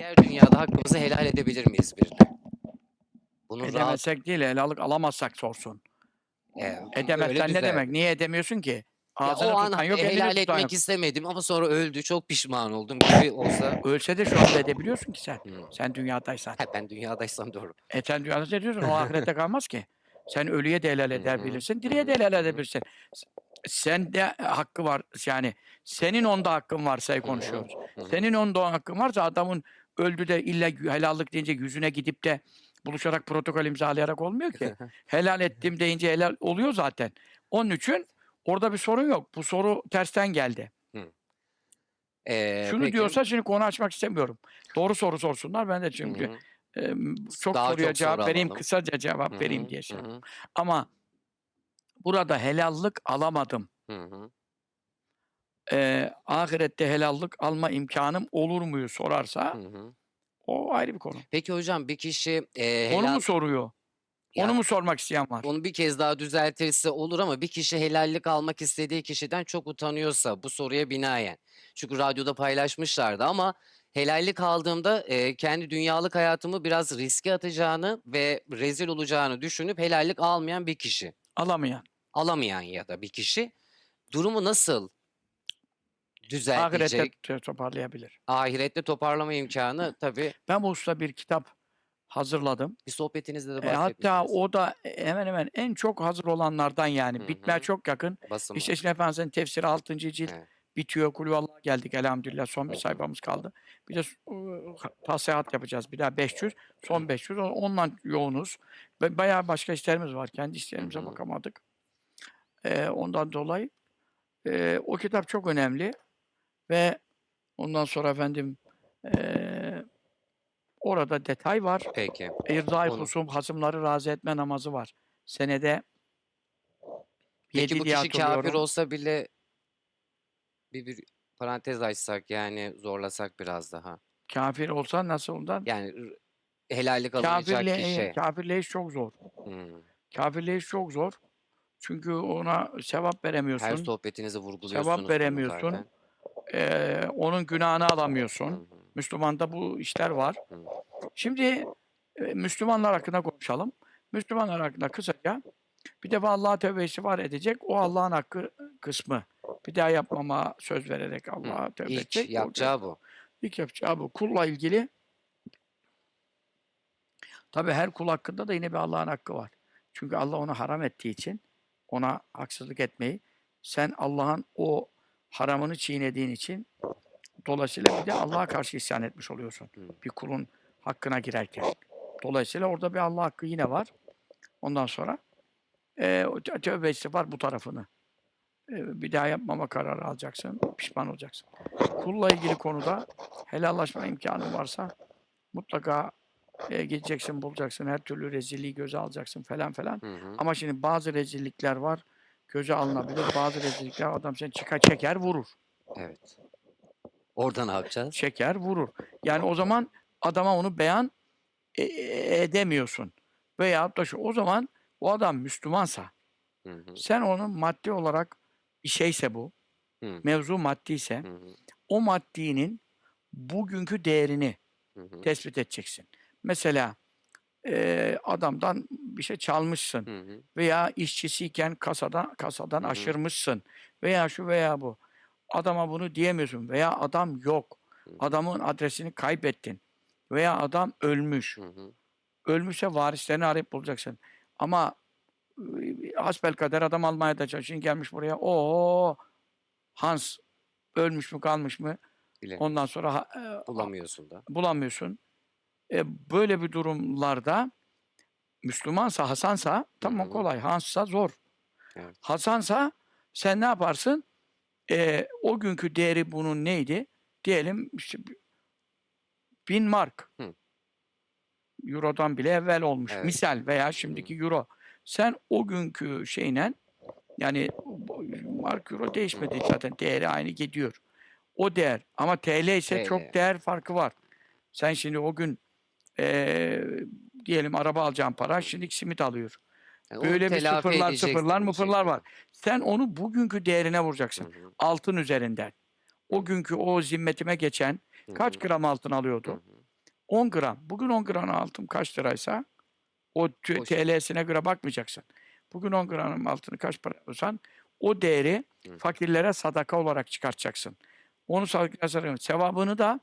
diğer dünyada hakkımızı helal edebilir miyiz birine? Bunu rahat Edemezsek değil, helallik alamazsak sorsun. e, öyle Edemezsen ne demek? Niye edemiyorsun ki? Ya Ağzını o an tutan yok, elini helal tutan etmek yok. istemedim ama sonra öldü. Çok pişman oldum gibi olsa. Ölse de şu anda edebiliyorsun ki sen. Hı. Sen dünyadaysan. Ha, ben dünyadaysam doğru. E sen dünyada ediyorsun, o ahirette kalmaz ki. Sen ölüye de helal Hı eder bilirsin, diriye de helal edebilirsin. Sen de hakkı var yani. Senin onda hakkın varsa konuşuyoruz. hı hı. Senin onda hakkın varsa adamın öldü de illa helallik deyince yüzüne gidip de buluşarak protokol imzalayarak olmuyor ki. helal ettim deyince helal oluyor zaten. Onun için orada bir sorun yok. Bu soru tersten geldi. Ee, Şunu peki. diyorsa şimdi konu açmak istemiyorum. Doğru soru sorsunlar. Ben de Hı çünkü hı, e, çok Daha soruya çok cevap soru vereyim, alalım. kısaca cevap hı vereyim hı, diye şey. hı hı, Ama burada helallik alamadım. hı hı. Eee, ahirette helallik alma imkanım olur muyu sorarsa Hı hı. o ayrı bir konu. Peki hocam bir kişi e, Onu helal mu soruyor? Ya- Onu mu sormak isteyen var? onu bir kez daha düzeltirse olur ama bir kişi helallik almak istediği kişiden çok utanıyorsa bu soruya binaen. Çünkü radyoda paylaşmışlardı ama helallik aldığımda e, kendi dünyalık hayatımı biraz riske atacağını ve rezil olacağını düşünüp helallik almayan bir kişi. Alamayan. Alamayan ya da bir kişi durumu nasıl düzeltecek? Ahirette to- toparlayabilir. Ahirette toparlama imkanı tabii Ben bu usta bir kitap hazırladım. bir sohbetinizde de E, hatta o da e, hemen hemen en çok hazır olanlardan yani. Hı Bitmeye çok yakın. Basımı. İşte şimdi Efendimiz'in tefsiri 6. cilt Evet. bitiyor. Kulüvallah geldik elhamdülillah. Son bir sayfamız kaldı. Bir de tasihat yapacağız. Bir daha 500. Son 500. O- Onunla yoğunuz. Ve bayağı başka işlerimiz var. Kendi işlerimize bakamadık. Ee, ondan dolayı e, o kitap çok önemli. Ve ondan sonra efendim e, orada detay var. Peki. İrzai Onu- husum, hasımları razı etme namazı var. Senede Peki bu kişi kafir olsa bile bir, bir parantez açsak yani zorlasak biraz daha. Kafir olsa nasıl ondan? Yani helallik alınacak Kafirle, kişi. kafirle iş çok zor. Hmm. Kafirle iş çok zor. Çünkü ona sevap Her veremiyorsun. sohbetinizde vurguluyorsunuz bunu veremiyorsun. zaten. Ee, onun günahını Hı alamıyorsun. Müslümanda bu işler var. Şimdi e, Müslümanlar hakkında konuşalım. Müslümanlar hakkında kısaca bir defa Allah'a tövbe istiğfar edecek. O Allah'ın hakkı kısmı. Bir daha yapmama söz vererek Allah'a tövbe İlk edecek. O yapacağı bu. İlk yapacağı bu. Kulla ilgili tabi her kul hakkında da yine bir Allah'ın hakkı var. Çünkü Allah onu haram ettiği için ona haksızlık etmeyi sen Allah'ın o haramını çiğnediğin için dolayısıyla bir de Allah'a karşı isyan etmiş oluyorsun. Bir kulun hakkına girerken. Dolayısıyla orada bir Allah hakkı yine var. Ondan sonra tö- tövbe istiğfar bu tarafını. Eee, bir daha yapmama kararı alacaksın. Pişman olacaksın. Kulla ilgili konuda helallaşma imkanın varsa mutlaka eee, gideceksin, bulacaksın. Her türlü rezilliği göze alacaksın falan falan. Hı hı. Ama şimdi bazı rezillikler var. Göze alınabilir. Bazı rezillikler adam seni çıkar çeker vurur. Evet. Orada ne yapacağız? Çeker vurur. Yani o zaman adama onu beyan e- e- edemiyorsun. Veyahut da şu o zaman o adam Müslümansa Hı hı. sen onun maddi olarak bir şeyse bu, Hı. mevzu maddiyse Hı hı. o maddinin bugünkü değerini Hı hı. tespit edeceksin. Mesela eee, adamdan bir şey çalmışsın Hı hı. veya işçisiyken kasadan kasadan Hı hı. aşırmışsın veya şu veya bu. Adama bunu diyemiyorsun veya adam yok. Hı hı. Adamın adresini kaybettin veya adam ölmüş. Hı hı. Ölmüşse varislerini arayıp bulacaksın. Ama e, hasbelkader adam Almanya'da çalışıyor. Gelmiş buraya. O Hans ölmüş mü kalmış mı? Bilemiyorum. Ondan sonra e, Bulamıyorsun da. bulamıyorsun. E, böyle bir durumlarda Müslümansa, Hasansa tamam hı. kolay. Hans'sa zor. Evet. Hasansa sen ne yaparsın? E, o günkü değeri bunun neydi? Diyelim işte bi- bin mark. Hı. Euro'dan bile evvel olmuş. Evet. Misal veya şimdiki euro. Sen o günkü şeyle yani mark euro değişmedi zaten. Değeri aynı gidiyor. O değer. Ama TL ise TL. çok değer farkı var. Sen şimdi o gün eee, diyelim araba alacağın para şimdi simit alıyor. Yani onu Böyle bir sıfırlar sıfırlar mıfırlar var. Sen onu bugünkü değerine vuracaksın. Hı hı. Altın üzerinden. O Hı. günkü o zimmetime geçen Hı kaç hı. gram altın Hı alıyordu? hı. 10 gram. Bugün 10 gram altın kaç liraysa o. TL'sine göre bakmayacaksın. Bugün 10 gram altını kaç para yapıyorsan o değeri Hı. fakirlere sadaka olarak çıkartacaksın. Onu sadaka sevabını da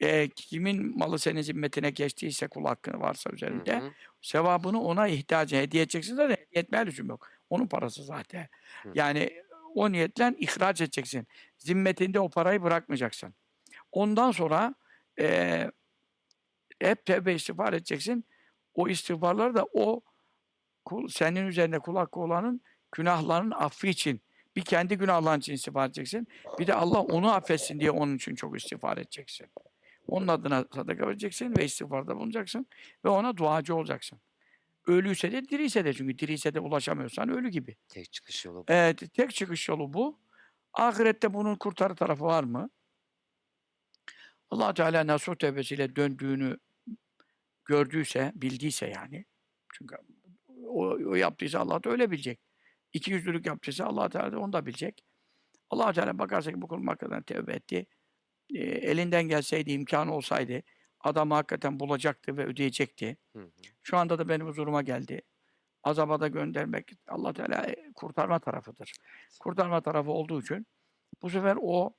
e, kimin malı senin zimmetine geçtiyse kul hakkı varsa Hı üzerinde hı. sevabını ona ihtiyacı hediye edeceksin zaten hediye etmeye lüzum yok. Onun parası zaten. Hı. Yani o niyetle ihraç edeceksin. Zimmetinde o parayı bırakmayacaksın. Ondan sonra eee hep tevbe istiğfar edeceksin. O istiğfarlar da o kul, senin üzerinde kul hakkı olanın günahlarının affı için bir kendi günahların için istiğfar edeceksin. Bir de Allah onu affetsin diye onun için çok istiğfar edeceksin. Onun adına sadaka vereceksin ve istiğfarda bulunacaksın ve ona duacı olacaksın. Ölüyse de diriyse de çünkü diriyse de ulaşamıyorsan ölü gibi. Tek çıkış yolu bu. Evet, tek çıkış yolu bu. Ahirette bunun kurtarı tarafı var mı? allah Teala nasuh tevbesiyle döndüğünü gördüyse, bildiyse yani. Çünkü o, o yaptıysa Allah da öyle bilecek. İki yüzlülük yaptıysa allah Teala da onu da bilecek. allah Teala bakarsa ki bu kulum hakikaten tevbe etti. E, elinden gelseydi, imkanı olsaydı adamı hakikaten bulacaktı ve ödeyecekti. Hı hı. Şu anda da benim huzuruma geldi. Azaba da göndermek Allah Teala kurtarma tarafıdır. Kurtarma tarafı olduğu için bu sefer o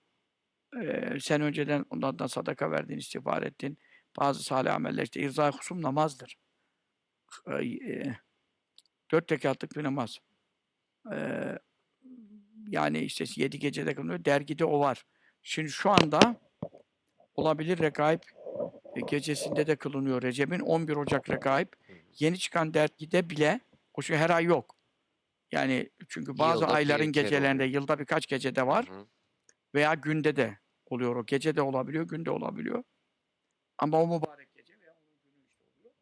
e, sen önceden ondan da sadaka verdin, istiğfar ettin. Bazı salih ameller işte irzai husum namazdır. E, e, dört rekatlık bir namaz. E, yani işte yedi gecede kılınıyor. Dergide o var. Şimdi şu anda olabilir rekaip e, gecesinde de kılınıyor. Recep'in 11 Ocak hı. yeni çıkan dergide bile o şey her ay yok. Yani çünkü bazı Yılda ayların gecelerinde yılda birkaç gecede var hı. veya günde de oluyor o. Gece de olabiliyor, günde olabiliyor. Ama o mübarek gece veya onun günü işte oluyor.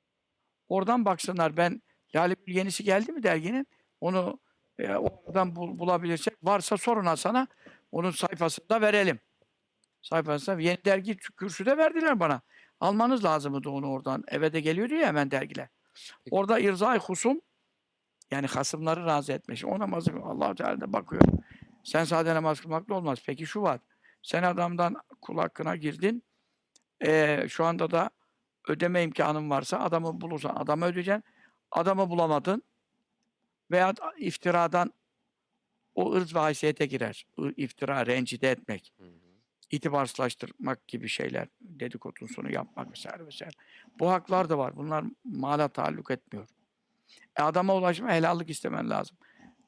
Oradan baksınlar ben Lale Gül yenisi geldi mi derginin? Onu e, oradan bul, bulabilirsek varsa sorun Hasan'a. Onun sayfasında verelim. Sayfasında yeni dergi kürsüde verdiler bana. Almanız lazımdı onu oradan. Eve de geliyordu ya hemen dergiler. Peki. Orada irzai husum yani hasımları razı etmiş. O namazı allah Teala da bakıyor. Sen sade namaz kılmakla olmaz. Peki şu var. Sen adamdan kul hakkına girdin. Ee, şu anda da ödeme imkanın varsa adamı bulursan adamı ödeyeceksin. Adamı bulamadın veya iftiradan o ırz ve haysiyete girer. İftira, rencide etmek, Hı hı. İtibarsızlaştırmak gibi şeyler, dedikodusunu yapmak vesaire vesaire. Bu haklar da var. Bunlar mala taalluk etmiyor. E adama ulaşma helallik istemen lazım.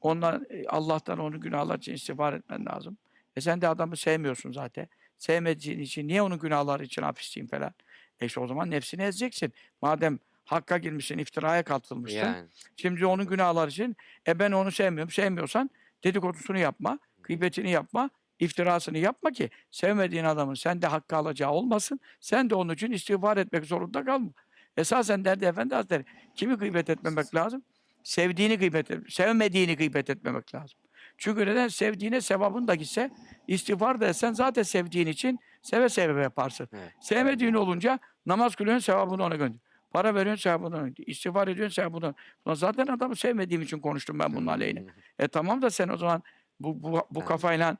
Ondan e, Allah'tan onun günahlar için istiğfar etmen lazım. E sen de adamı sevmiyorsun zaten. Sevmediğin için niye onun günahları için hapisteyim falan. E işte o zaman nefsini ezeceksin. Madem hakka girmişsin, iftiraya katılmışsın. Yani. Şimdi onun günahlar için e ben onu sevmiyorum. Sevmiyorsan dedikodusunu yapma, gıybetini yapma, iftirasını yapma ki sevmediğin adamın sende hakkı alacağı olmasın. Sen de onun için istiğfar etmek zorunda kalma. Esasen derdi Efendi Hazretleri kimi gıybet etmemek lazım? Sevdiğini gıybet et, sevmediğini gıybet etmemek lazım. Çünkü neden? Sevdiğine sevabın da gitse, istiğfar da etsen zaten sevdiğin için seve seve yaparsın. Evet. Sevmediğin olunca namaz kılıyorsun sevabını ona gönder. Para veriyorsun sevabını ona gönder. İstiğfar ediyorsun sevabını ona Ulan Zaten adamı sevmediğim için konuştum ben bunun aleyhine. E tamam da sen o zaman bu, bu, bu kafayla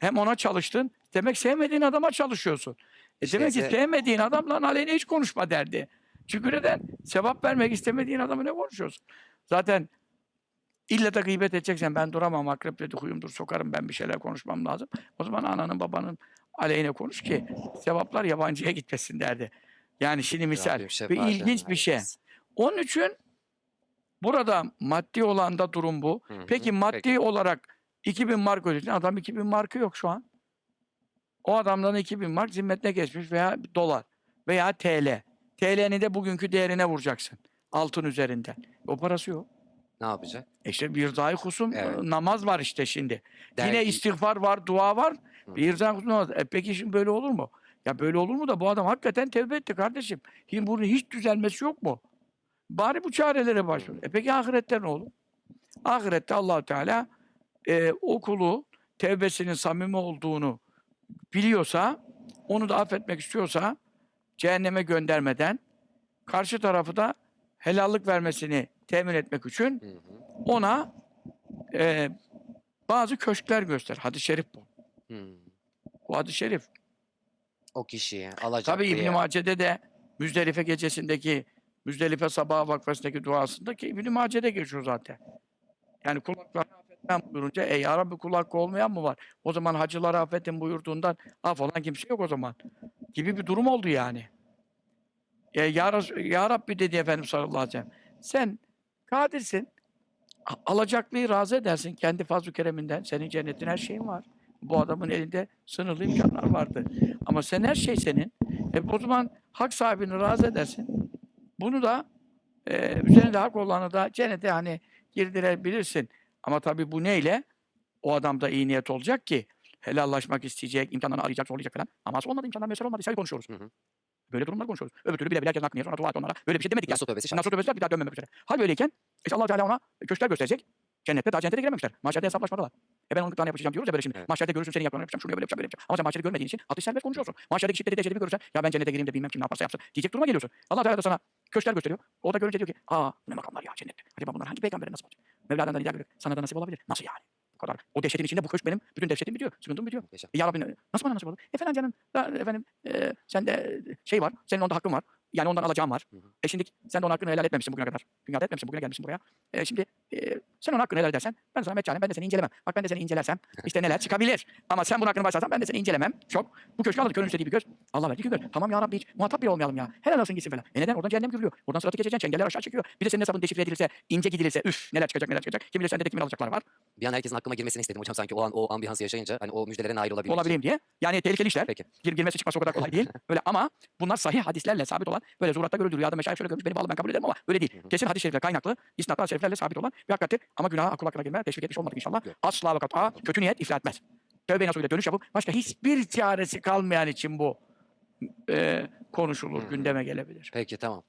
hem ona çalıştın, demek sevmediğin adama çalışıyorsun. E İşte demek ki se- sevmediğin adamla aleyhine hiç konuşma derdi. Çünkü neden? Sevap vermek istemediğin adamı ne konuşuyorsun? Zaten illa da gıybet edeceksen ben duramam, akrep dedi huyumdur, sokarım ben bir şeyler konuşmam lazım. O zaman ananın babanın aleyhine konuş ki sevaplar yabancıya gitmesin derdi. Yani şimdi misal şefaatlerini ilginç bir şey. Onun için burada maddi olan da durum bu. Hı hı. Peki maddi Peki. olarak 2000 mark ödedin. Adam 2000 markı yok şu an. O adamdan 2000 mark zimmetine geçmiş veya dolar veya TL. TL'ni de bugünkü değerine vuracaksın. Altın üzerinden. O parası yok. Ne yapacak? E işte bir zahir kusum Evet. namaz var işte şimdi. Yine Dergi- istiğfar var, dua var. Hı. Bir zahir kusum namaz. E peki şimdi böyle olur mu? Ya böyle olur mu da bu adam hakikaten tevbe etti kardeşim. Şimdi bunun hiç düzelmesi yok mu? Bari bu çarelere başvur. E peki ahirette ne olur? Ahirette allah Teala e, o kulu tevbesinin samimi olduğunu biliyorsa, onu da affetmek istiyorsa cehenneme göndermeden karşı tarafı da helallik vermesini temin etmek için ona e, bazı köşkler göster. Hadis-i şerif bu. Hı. Bu hadis-i şerif. O kişiye alacak Tabi İbn-i Mace'de de Müzdelife gecesindeki Müzdelife sabah vakfesindeki duasındaki İbn-i Mace'de geçiyor zaten. Yani kulaklarını affetmem buyurunca ey ya Rabbi kul hakkı olmayan mı var? O zaman hacıları affedin buyurduğundan af olan kimse yok o zaman. Gibi bir durum oldu yani. E, ya, ya Rabbi dedi Efendimiz sallallahu aleyhi ve sellem. Sen kadirsin. Alacaklıyı razı edersin. Kendi fazl-ı kereminden. Senin cennetin her şeyin var. Bu adamın elinde sınırlı imkanlar vardı. Ama sen her şey senin. E, o zaman hak sahibini razı edersin. Bunu da e, üzerinde hak olanı da cennete hani girdirebilirsin. Ama tabii bu neyle? O adamda iyi niyet olacak ki helallaşmak isteyecek, imkanlarını arayacak, zorlayacak falan. Ama olmadı, imkanlar mesele olmadı. Sadece konuşuyoruz. Hı hı. Böyle durumlar konuşuyoruz. Öbür türlü bile bile herkesin hakkını dua et onlara. Böyle bir şey demedik. Nasıl tövbesi. Nasıl tövbesi var bir daha dönmemek üzere. Hal böyleyken işte allah Teala ona köşkler gösterecek. Cennette daha cennete de girememişler. Mahşerde hesaplaşmadalar. E ben onun gıdağını yapacağım diyoruz ya böyle şimdi. Evet. Mahşerde görürsün senin yapacağını yapacağım, şunu böyle yapacağım, böyle yapacağım. Ama sen mahşerde görmediğin için atış serbest konuşuyorsun. Mahşerdeki şiddeti dereceli bir görürsen ya ben cennete gireyim de bilmem kim ne yaparsa yapsın diyecek duruma geliyorsun. allah Teala da sana köşkler gösteriyor. O da görünce diyor ki aa ne makamlar ya cennette. Acaba bunlar hangi peygambere nasip olacak? Mevla'dan da rica görüyor. Sana da nasip olabilir. Nasıl yani? Bu kadar. O dehşetin içinde bu köşk benim. Bütün dehşetim bitiyor. Sıkıntım bitiyor. E, ya Rabbi nasıl bana nasip olur? E falan canım. da- efendim e, sende şey var. Senin onda hakkın var. Yani ondan alacağın var. Hı hı. E şimdi sen de onun hakkını helal etmemişsin bugüne kadar. Dünyada etmemişsin. Bugüne gelmişsin buraya. E şimdi e, sen onun hakkını helal edersen ben sana meccalen ben de seni incelemem. Bak ben de seni incelersem işte neler çıkabilir. Ama sen bunun hakkını başlarsan ben de seni incelemem. Çok. Bu köşkü alır. Körün bir göz. Allah verdi iki göz. Tamam ya Rabbi hiç muhatap bile olmayalım ya. Helal olsun gitsin falan. E neden? Oradan cehennem görülüyor. Oradan sıratı geçeceksin. Çengeller aşağı çekiyor. Bir de senin hesabın deşifre edilirse, ince gidilirse üf neler çıkacak neler çıkacak. Kim bilir sende de kimin alacaklar var. Bir an herkesin aklıma girmesini istedim hocam sanki o an o ambiyansı yaşayınca hani o müjdelere nail olabilmek olabileyim diye. Yani tehlikeli işler. Peki. Gir, girmesi çıkması o kadar kolay değil. Böyle ama bunlar sahih hadislerle sabit olan böyle zuhuratta görüldür. Ya da meşayih şöyle görmüş beni bağlı ben kabul ederim ama öyle değil. Hı hı. Kesin hadis-i şerifler kaynaklı, isnatlı hadis-i şeriflerle sabit olan bir hakikattir. Ama günaha akıl hakkına girmeye teşvik etmiş olmadık inşallah. Asla ve kat'a kötü niyet iflah etmez. Tövbe nasuhuyla dönüş yapıp başka hiçbir çaresi kalmayan için bu e, konuşulur, Hı hı. gündeme gelebilir. Peki tamam.